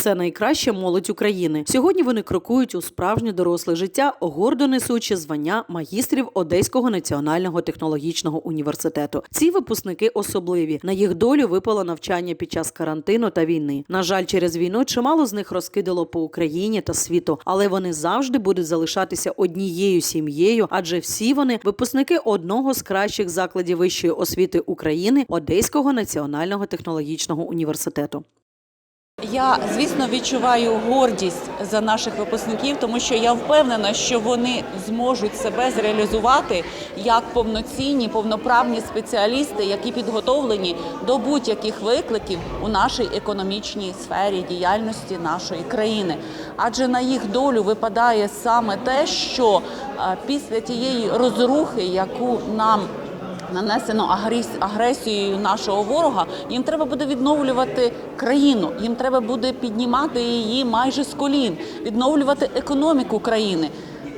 Це найкраща молодь України. Сьогодні вони крокують у справжнє доросле життя, гордо несучи звання магістрів Одеського національного технологічного університету. Ці випускники особливі. На їх долю випало навчання під час карантину та війни. На жаль, через війну чимало з них розкидало по Україні та світу, але вони завжди будуть залишатися однією сім'єю, адже всі вони випускники одного з кращих закладів вищої освіти України Одеського національного технологічного університету. Я, звісно, відчуваю гордість за наших випускників, тому що я впевнена, що вони зможуть себе зреалізувати як повноцінні, повноправні спеціалісти, які підготовлені до будь-яких викликів у нашій економічній сфері діяльності нашої країни. Адже на їх долю випадає саме те, що е, після тієї розрухи, яку нам нанесено агрес- агресією нашого ворога, їм треба буде відновлювати країну, їм треба буде піднімати її майже з колін, відновлювати економіку країни.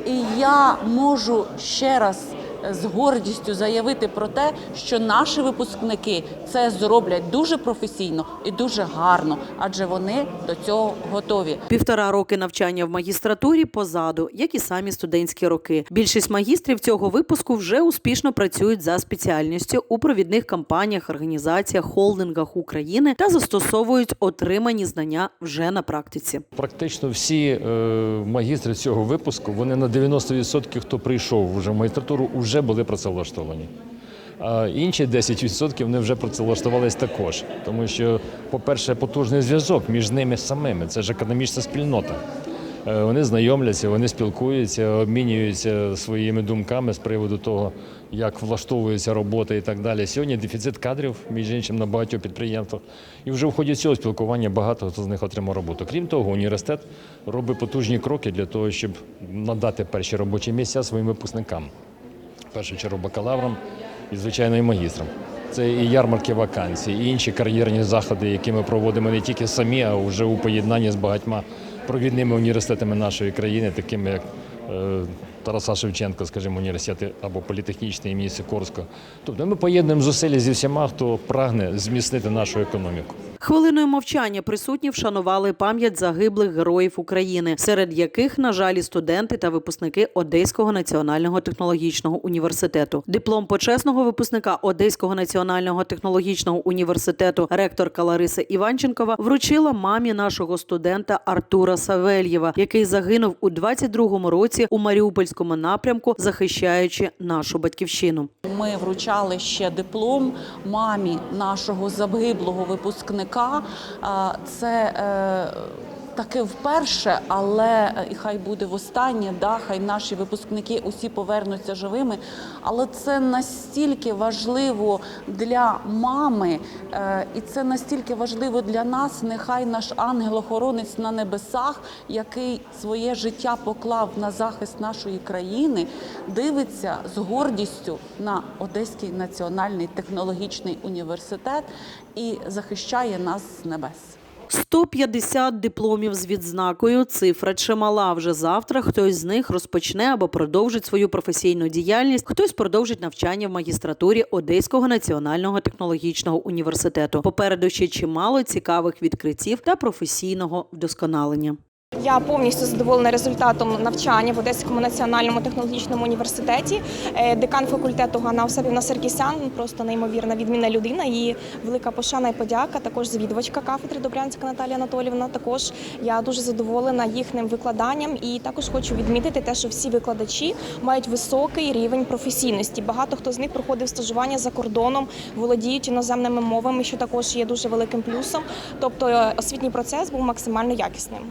І я можу ще раз з гордістю заявити про те, що наші випускники це зроблять дуже професійно і дуже гарно, адже вони до цього готові. Півтора роки навчання в магістратурі позаду, як і самі студентські роки. Більшість магістрів цього випуску вже успішно працюють за спеціальністю у провідних компаніях, організаціях, холдингах України та застосовують отримані знання вже на практиці. Практично всі е, магістри цього випуску, вони на 90% хто прийшов вже в магістратуру, вже були працевлаштовані. А інші 10% вони вже працевлаштувались також. Тому що, по-перше, потужний зв'язок між ними самими. Це ж економічна спільнота. Е, Вони знайомляться, вони спілкуються, обмінюються своїми думками з приводу того, як влаштовується робота і так далі. Сьогодні дефіцит кадрів, між іншим, на багатьох підприємствах. І вже в ході цього спілкування багато хто з них отримав роботу. Крім того, університет робить потужні кроки для того, щоб надати перші робочі місця своїм випускникам. Першу чергу бакалаврам і, звичайно, і магістрам. Це і ярмарки вакансій, і інші кар'єрні заходи, які ми проводимо не тільки самі, а вже у поєднанні з багатьма провідними університетами нашої країни, такими як е, Тараса Шевченка, скажімо, університети або політехнічний імені Сикорського. Тобто ми поєднуємо зусилля зі всіма, хто прагне зміцнити нашу економіку. Хвилиною мовчання присутні вшанували пам'ять загиблих героїв України, серед яких, на жаль, студенти та випускники Одеського національного технологічного університету. Диплом почесного випускника Одеського національного технологічного університету ректорка Лариса Іванченкова вручила мамі нашого студента Артура Савельєва, який загинув у 22-му році у Маріупольському напрямку, захищаючи нашу батьківщину. Ми вручали ще диплом мамі нашого загиблого випускника. Це е, таке вперше, але е, і хай буде востаннє, да, хай наші випускники усі повернуться живими. Але це настільки важливо для мами, е, і це настільки важливо для нас. Нехай наш ангел-охоронець на небесах, який своє життя поклав на захист нашої країни, дивиться з гордістю на Одеський національний технологічний університет і захищає нас з небес. 150 дипломів з відзнакою. Цифра чимала. Вже завтра хтось з них розпочне або продовжить свою професійну діяльність. Хтось продовжить навчання в магістратурі Одеського національного технологічного університету. Попереду ще чимало цікавих відкриттів та професійного вдосконалення. Я повністю задоволена результатом навчання в Одеському національному технологічному університеті. Е, Декан факультету Ганна Осипівна Саркісян просто неймовірна відмінна людина. Її велика пошана і подяка. Також завідувачка кафедри Добрянська Наталія Анатолівна. Також я дуже задоволена їхнім викладанням і також хочу відмітити те, що всі викладачі мають високий рівень професійності. Багато хто з них проходив стажування за кордоном, володіють іноземними мовами, що також є дуже великим плюсом. Тобто е, освітній процес був максимально якісним.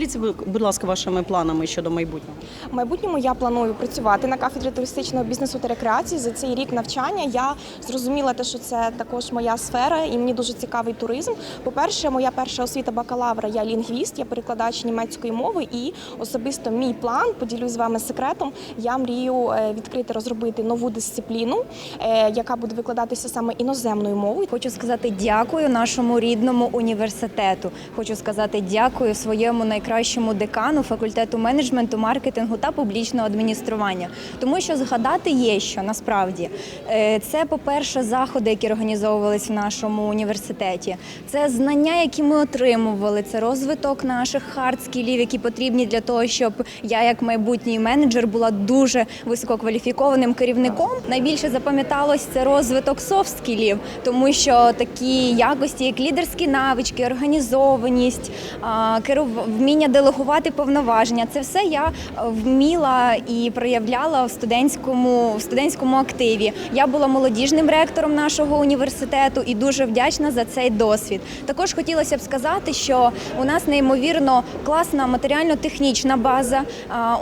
Поділіться, будь ласка, вашими планами щодо майбутнього. В майбутньому я планую працювати на кафедрі туристичного бізнесу та рекреації. За цей рік навчання я зрозуміла те, що це також моя сфера, і мені дуже цікавий туризм. По-перше, моя перша освіта бакалавра, я лінгвіст, я перекладач німецької мови, і особисто мій план поділюсь з вами секретом. Я мрію е, відкрити, розробити нову дисципліну, е, яка буде викладатися саме іноземною мовою. Хочу сказати дякую нашому рідному університету. Хочу сказати дякую своєму найкращому найкращому декану факультету менеджменту, маркетингу та публічного адміністрування. Тому що згадати є що насправді Е, це, по-перше, заходи, які організовувалися в нашому університеті. Це знання, які ми отримували, це розвиток наших хард-скілів, які потрібні для того, щоб я, як майбутній менеджер, була дуже висококваліфікованим керівником. Найбільше запам'яталось це розвиток софт-скілів, тому що такі якості, як лідерські навички, організованість, а, керув- вміння делегувати повноваження, це все я е, вміла і проявляла в студентському в студентському активі. Я була молодіжним ректором нашого університету і дуже вдячна за цей досвід. Також хотілося б сказати, що у нас неймовірно класна матеріально-технічна база.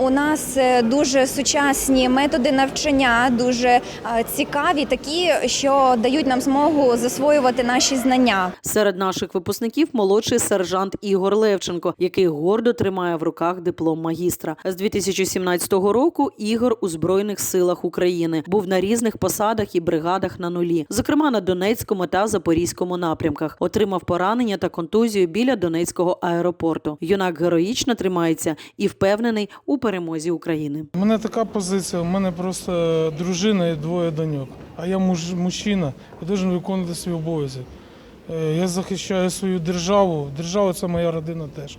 У нас е, дуже сучасні методи навчання, дуже е, цікаві, такі, що дають нам змогу засвоювати наші знання. Серед наших випускників молодший сержант Ігор Левченко, який гордо тримає в руках диплом магістра. З 2017 року Ігор у Збройних силах України був на різних посадах і бригадах на нулі, зокрема на Донецькому та Запорізькому напрямках. Отримав поранення та контузію біля Донецького аеропорту. Юнак героїчно тримається і впевнений у перемозі України. У мене така позиція, у мене просто дружина і двоє доньок. А я муж, мужчина і должен виконувати свій обов'язок. Е, Я захищаю свою державу. Держава це моя родина теж.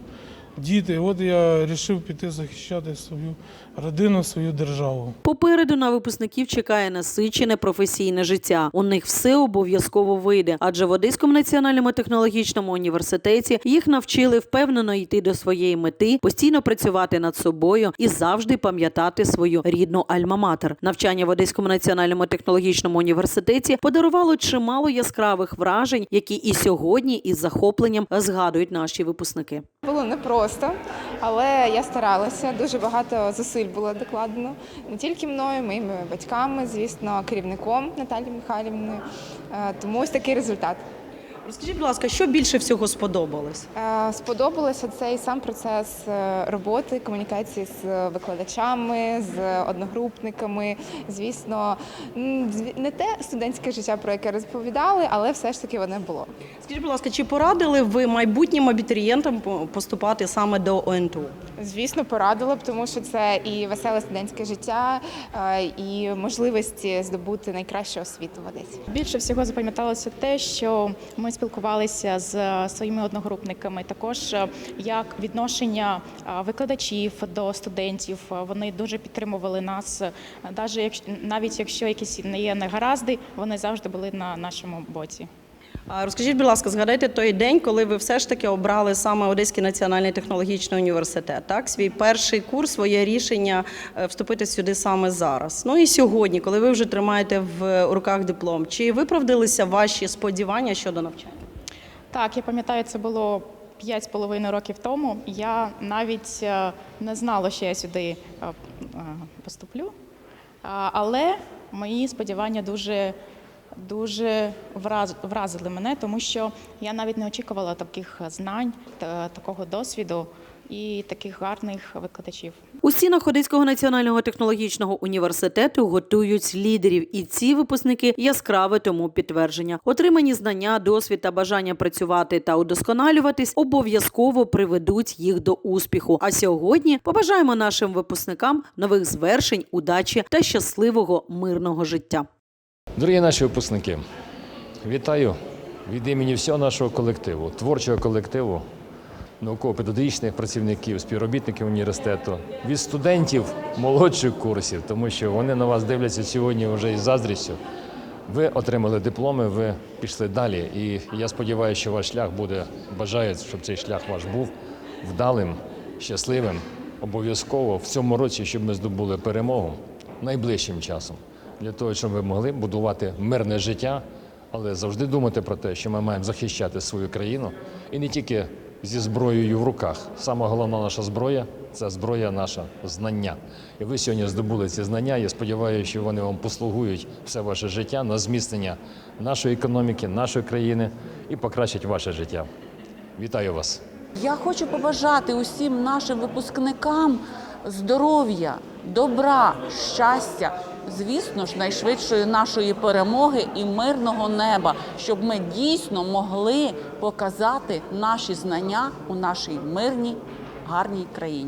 Діти, от я вирішив піти захищати свою родину, свою державу. Попереду на випускників чекає насичене професійне життя. У них все обов'язково вийде, адже в Одеському національному технологічному університеті їх навчили впевнено йти до своєї мети, постійно працювати над собою і завжди пам'ятати свою рідну альма-матер. Навчання в Одеському національному технологічному університеті подарувало чимало яскравих вражень, які і сьогодні із захопленням згадують наші випускники. Було непросто, але я старалася. Дуже багато зусиль було докладено не тільки мною, моїми батьками, звісно, керівником Наталією Михайлівною. Е, Тому ось такий результат. Розкажіть, будь ласка, що більше всього сподобалось? Е, Сподобалося цей сам процес е, роботи, комунікації з викладачами, з одногрупниками. Звісно, не те студентське життя, про яке розповідали, але все ж таки воно було. Скажіть, будь ласка, чи порадили ви майбутнім абітурієнтам поступати саме до ОНТУ? Звісно, порадила б, тому що це і веселе студентське життя, е, і можливості здобути найкращу освіту в Одесі. Більше всього запам'яталося те, що ми спілкувалися з е, своїми одногрупниками. Також е, як відношення е, викладачів до студентів. Вони дуже підтримували нас, навіть якщо якісь не є негаразди, вони завжди були на нашому боці. Розкажіть, будь ласка, згадайте той день, коли ви все ж таки обрали саме Одеський національний технологічний університет. Так, свій перший курс, своє рішення е, вступити сюди саме зараз. Ну і сьогодні, коли ви вже тримаєте в руках диплом, чи виправдалися ваші сподівання щодо навчання? Так, я пам'ятаю, це було п'ять з половиною років тому. Я навіть е, не знала, що я сюди е, е, поступлю. Але мої сподівання дуже, дуже враз- вразили мене, тому що я навіть не очікувала таких знань, та- такого досвіду і таких гарних викладачів. У стінах Одеського національного технологічного університету готують лідерів, і ці випускники яскраве тому підтвердження. Отримані знання, досвід та бажання працювати та удосконалюватись обов'язково приведуть їх до успіху. А сьогодні побажаємо нашим випускникам нових звершень, удачі та щасливого мирного життя. Дорогі наші випускники, вітаю від імені всього нашого колективу, творчого колективу, науково-педагогічних працівників, співробітників університету, від студентів молодших курсів, тому що вони на вас дивляться сьогодні вже із заздрістю. Ви отримали дипломи, ви пішли далі. І я сподіваюся, що ваш шлях буде, бажаю, щоб цей шлях ваш був вдалим, щасливим. Обов'язково в цьому році, щоб ми здобули перемогу найближчим часом, для того, щоб ви могли будувати мирне життя, але завжди думати про те, що ми маємо захищати свою країну і не тільки зі зброєю в руках. Сама головна наша зброя це зброя наша знання. І ви сьогодні здобули ці знання. Я сподіваюся, що вони вам послугують все ваше життя на зміцнення нашої економіки, нашої країни і покращать ваше життя. Вітаю вас! Я хочу побажати усім нашим випускникам здоров'я, добра, щастя, звісно ж, найшвидшої нашої перемоги і мирного неба, щоб ми дійсно могли показати наші знання у нашій мирній, гарній країні.